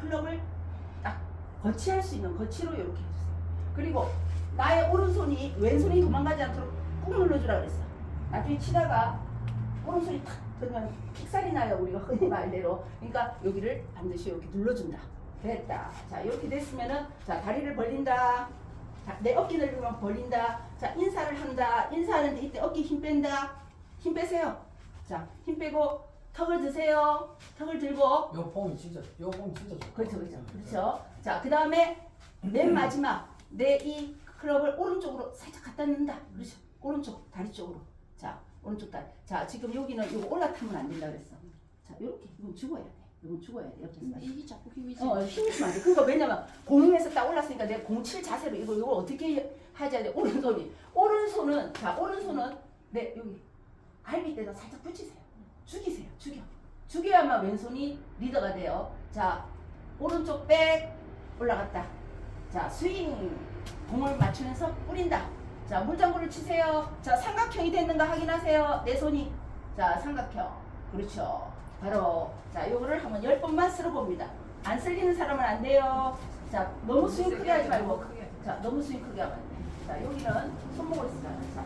클럽을 딱 거치할 수 있는 거치로 이렇게 해주세요. 그리고 나의 오른손이 왼손이 도망가지 않도록 꾹 눌러주라 그랬어. 나중에 치다가 오른손이 탁 그러면 픽살이 나요. 우리가 흔히 말대로. 그러니까 여기를 반드시 이렇게 눌러준다. 됐다. 자 이렇게 됐으면은 자 다리를 벌린다. 자, 내 어깨 넓이만 벌린다. 자 인사를 한다. 인사하는데 이때 어깨 힘 뺀다. 힘 빼세요. 자 힘 빼고 턱을 드세요. 턱을 들고 요 폼이 진짜 요 폼이 진짜 좋다. 그렇죠, 그렇죠, 그렇죠. 자, 그 다음에 맨 마지막 내 이 클럽을 오른쪽으로 살짝 갖다 넣는다. 그렇죠. 오른쪽 다리 쪽으로. 자, 오른쪽 다리. 자, 지금 여기는 이거 올라타면 안 된다 그랬어. 자, 이렇게 이건 죽어야 돼. 이건 죽어야 돼. 옆에서. 이게 자꾸 힘이 세. 어, 힘이 좀안 돼. 그거 왜냐면 공에서 딱 올랐으니까 내가 공칠 자세로 이거 이걸 어떻게 하자 돼. 오른손이. 오른손은 자, 오른손은 네 여기 갈비대에다 살짝 붙이세요. 죽이세요. 죽여. 죽여야만 왼손이 리더가 돼요. 자, 오른쪽 백 올라갔다. 자, 스윙. 공을 맞추면서 뿌린다. 자, 물장구를 치세요. 자, 삼각형이 됐는가 확인하세요. 내 손이. 자, 삼각형. 그렇죠. 바로 자, 요거를 한번 열 번만 쓸어 봅니다. 안 쓸리는 사람은 안 돼요. 자, 너무 스윙 크게 하지 말고. 자, 너무 스윙 크게 하면 안 돼. 자, 여기는 손목을 쓰잖아. 자,